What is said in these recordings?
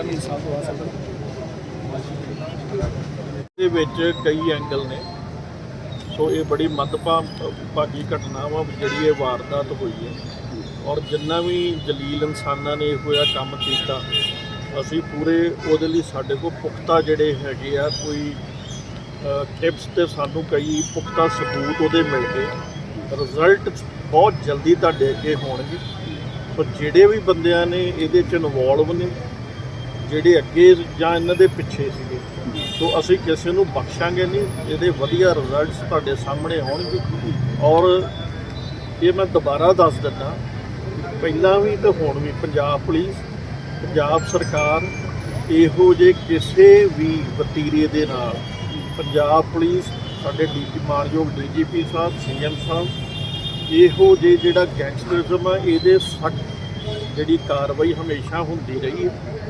ਸਾਰਿਆਂ ਨੂੰ ਇਨਸਾਫ ਦਵਾ ਸਕਣ ਦੇ ਵਿੱਚ ਕਈ ਐਂਗਲ ਨੇ। ਸੋ ਇਹ ਬੜੀ ਮੰਦਭਾਗੀ ਘਟਨਾ ਵਾ ਜਿਹੜੀ ਇਹ ਵਾਰਦਾਤ ਹੋਈ ਹੈ। ਔਰ ਜਿੰਨਾ ਵੀ ਜਲੀਲ ਇਨਸਾਨਾਂ ਨੇ ਇਹੋ ਜਿਹਾ ਕੰਮ ਕੀਤਾ, ਅਸੀਂ ਪੂਰੇ ਉਹਦੇ ਲਈ ਸਾਡੇ ਕੋਲ ਪੁਖਤਾ ਜਿਹੜੇ ਹੈਗੇ ਆ, ਕੋਈ ਟਿਪਸ ਤੇ ਸਾਨੂੰ ਕਈ ਪੁਖਤਾ ਸਬੂਤ ਉਹਦੇ ਮਿਲ ਗਏ। ਰਿਜ਼ਲਟ ਬਹੁਤ ਜਲਦੀ ਤੁਹਾਡੇ ਅੱਗੇ ਹੋਣਗੇ। ਸੋ ਜਿਹੜੇ ਵੀ ਬੰਦਿਆਂ ਨੇ ਇਹਦੇ ਚ ਇਨਵੋਲਵ ਨੇ ਜਿਹੜੇ ਅੱਗੇ ਜਾਂ ਇਹਨਾਂ ਦੇ ਪਿੱਛੇ ਸੀਗੇ। ਸੋ ਅਸੀਂ ਕਿਸੇ ਨੂੰ ਬਖਸ਼ਾਂਗੇ ਨਹੀਂ ਇਹਦੇ ਵਧੀਆ ਰਿਜ਼ਲਟਸ ਤੁਹਾਡੇ ਸਾਹਮਣੇ ਆਉਣਗੇ। ਔਰ ਇਹ ਮੈਂ ਦੁਬਾਰਾ ਦੱਸ ਦਿੰਦਾ ਪਹਿਲਾਂ ਵੀ ਤੇ ਹੁਣ ਵੀ ਪੰਜਾਬ ਪੁਲਿਸ ਪੰਜਾਬ ਸਰਕਾਰ ਇਹੋ ਜੇ ਕਿਸੇ ਵੀ ਵਤੀਰੇ ਦੇ ਨਾਲ ਪੰਜਾਬ ਪੁਲਿਸ ਸਾਡੇ ਡੀਜੀ ਮਾਨਯੋਗ ਡੀਜੀਪੀ ਸਾਹਿਬ ਸੀਐਮ ਸਾਹਿਬ ਇਹੋ ਜੇ ਜਿਹੜਾ ਗੈਂਗਸਟਰਿਜ਼ਮ ਆ ਇਹਦੇ ਸਖਤ ਜਿਹੜੀ ਕਾਰਵਾਈ ਹਮੇਸ਼ਾ ਹੁੰਦੀ ਰਹੀ ਹੈ।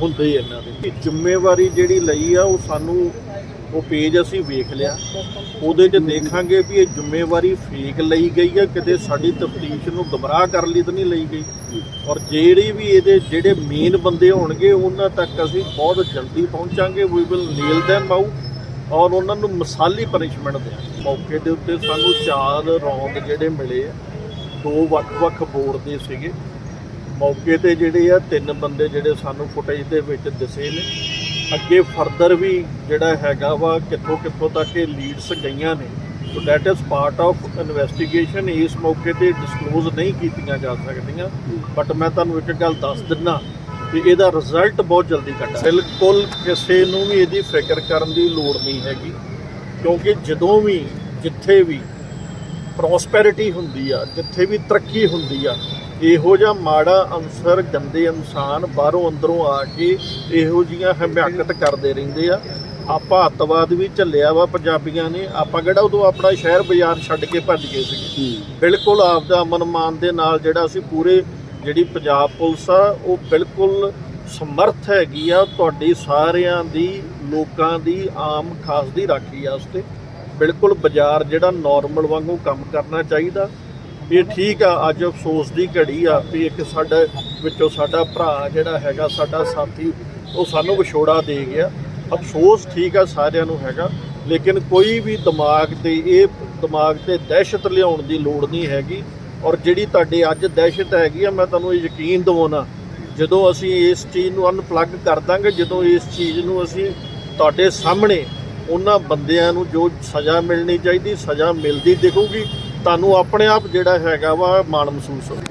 ਹੁੰਦੇ ਇਹਨਾਂ ਦੇ। ਜ਼ਿੰਮੇਵਾਰੀ ਜਿਹੜੀ ਲਈ ਆ, ਉਹ ਸਾਨੂੰ ਉਹ ਪੇਜ ਅਸੀਂ ਵੇਖ ਲਿਆ। ਉਹਦੇ 'ਚ ਦੇਖਾਂਗੇ ਵੀ ਇਹ ਜ਼ਿੰਮੇਵਾਰੀ ਫੇਕ ਲਈ ਗਈ ਆ, ਕਿਤੇ ਸਾਡੀ ਤਫਤੀਸ਼ ਨੂੰ ਗਮਰਾਹ ਕਰਨ ਲਈ ਤਾਂ ਨਹੀਂ ਲਈ ਗਈ। ਔਰ ਜਿਹੜੀ ਵੀ ਇਹਦੇ ਜਿਹੜੇ ਮੇਨ ਬੰਦੇ ਹੋਣਗੇ, ਉਹਨਾਂ ਤੱਕ ਅਸੀਂ ਬਹੁਤ ਜਲਦੀ ਪਹੁੰਚਾਂਗੇ। We will nail them out ਔਰ ਉਹਨਾਂ ਨੂੰ ਮਸਾਲੀ ਪਨਿਸ਼ਮੈਂਟ ਦਿਆਂਗੇ। ਮੌਕੇ ਦੇ ਉੱਤੇ ਸਾਨੂੰ ਚਾਰ ਰੌਂਦ ਜਿਹੜੇ ਮਿਲੇ ਆ, ਦੋ ਵੱਖ-ਵੱਖ ਬੋਰਡ ਦੇ ਸੀਗੇ। ਮੌਕੇ ਤੇ ਜਿਹੜੇ ਆ, ਤਿੰਨ ਬੰਦੇ ਜਿਹੜੇ ਸਾਨੂੰ ਫੁਟੇਜ ਦੇ ਵਿੱਚ ਦਿਸੇ ਨੇ। ਅੱਗੇ ਫਰਦਰ ਵੀ ਜਿਹੜਾ ਹੈਗਾ ਵਾ, ਕਿੱਥੋਂ ਕਿੱਥੋਂ ਤੱਕ ਇਹ ਲੀਡਸ ਗਈਆਂ ਨੇ। So that is part of investigation ਇਸ ਮੌਕੇ ਤੇ ਡਿਸਕਲੋਜ਼ ਨਹੀਂ ਕੀਤੀਆਂ ਜਾ ਸਕਦੀਆਂ। ਬਟ ਮੈਂ ਤੁਹਾਨੂੰ ਇੱਕ ਗੱਲ ਦੱਸ ਦਿੰਦਾ ਵੀ ਇਹਦਾ ਰਿਜ਼ਲਟ ਬਹੁਤ ਜਲਦੀ ਕੱਢਾ ਬਿਲਕੁਲ ਕਿਸੇ ਨੂੰ ਵੀ ਇਹਦੀ ਫਿਕਰ ਕਰਨ ਦੀ ਲੋੜ ਨਹੀਂ ਹੈਗੀ। ਕਿਉਂਕਿ ਜਦੋਂ ਵੀ, ਜਿੱਥੇ ਵੀ ਪ੍ਰੋਸਪੈਰਿਟੀ ਹੁੰਦੀ ਆ, ਜਿੱਥੇ ਵੀ ਤਰੱਕੀ ਹੁੰਦੀ ਆ ਇਹੋ ਜਿਹਾ ਮਾੜਾ ਅਨਸਰ ਗੰਦੇ ਇਨਸਾਨ ਬਾਹਰੋਂ ਅੰਦਰੋਂ ਆ ਕੇ ਇਹੋ ਜੀਆਂ ਹਮਾਕਤ ਕਰਦੇ ਰਹਿੰਦੇ ਆ। ਆਪਾਂ ਅੱਤਵਾਦ ਵੀ ਝੱਲਿਆ ਵਾ ਪੰਜਾਬੀਆਂ ਨੇ। ਆਪਾਂ ਕਿਹੜਾ ਉਦੋਂ ਆਪਣਾ ਸ਼ਹਿਰ ਬਾਜ਼ਾਰ ਛੱਡ ਕੇ ਭੱਜ ਗਏ ਸੀਗੇ। ਬਿਲਕੁਲ ਆਪਦਾ ਅਮਨ ਮਾਨ ਦੇ ਨਾਲ ਜਿਹੜਾ ਅਸੀਂ ਪੂਰੇ ਜਿਹੜੀ ਪੰਜਾਬ ਪੁਲਿਸ ਆ ਉਹ ਬਿਲਕੁਲ ਸਮਰਥ ਹੈਗੀ ਆ ਤੁਹਾਡੀ ਸਾਰਿਆਂ ਦੀ ਲੋਕਾਂ ਦੀ ਆਮ ਖਾਸ ਦੀ ਰਾਖੀ ਵਾਸਤੇ। ਬਿਲਕੁਲ ਬਾਜ਼ਾਰ ਜਿਹੜਾ ਨਾਰਮਲ ਵਾਂਗੂ ਕੰਮ ਕਰਨਾ ਚਾਹੀਦਾ। ਇਹ ਠੀਕ ਆ, ਅੱਜ ਅਫਸੋਸ ਦੀ ਘੜੀ ਆ ਵੀ ਇੱਕ ਸਾਡਾ ਵਿੱਚੋਂ ਸਾਡਾ ਭਰਾ ਜਿਹੜਾ ਹੈਗਾ, ਸਾਡਾ ਸਾਥੀ, ਉਹ ਸਾਨੂੰ ਵਿਛੋੜਾ ਦੇ ਗਿਆ। ਅਫਸੋਸ ਠੀਕ ਆ, ਸਾਰਿਆਂ ਨੂੰ ਹੈਗਾ, ਲੇਕਿਨ ਕੋਈ ਵੀ ਦਿਮਾਗ ਤੇ ਇਹ ਦਿਮਾਗ ਤੇ ਦਹਿਸ਼ਤ ਲਿਆਉਣ ਦੀ ਲੋੜ ਨਹੀਂ ਹੈਗੀ। ਔਰ ਜਿਹੜੀ ਤੁਹਾਡੇ ਅੱਜ ਦਹਿਸ਼ਤ ਹੈਗੀ ਆ, ਮੈਂ ਤੁਹਾਨੂੰ ਇਹ ਯਕੀਨ ਦਿਵਾਉਣਾ, ਜਦੋਂ ਅਸੀਂ ਇਸ ਚੀਜ਼ ਨੂੰ ਅਨਪਲੱਗ ਕਰ ਦਾਂਗੇ, ਜਦੋਂ ਇਸ ਚੀਜ਼ ਨੂੰ ਅਸੀਂ ਤੁਹਾਡੇ ਸਾਹਮਣੇ ਉਹਨਾਂ ਬੰਦਿਆਂ ਨੂੰ ਜੋ ਸਜ਼ਾ ਮਿਲਣੀ ਚਾਹੀਦੀ, ਸਜ਼ਾ ਮਿਲਦੀ ਦਿਖੂਗੀ। ਤੁਹਾਨੂੰ ਆਪਣੇ ਆਪ ਜਿਹੜਾ ਹੈਗਾ ਵਾ ਮਾਣ ਮਹਿਸੂਸ ਹੋਵੇ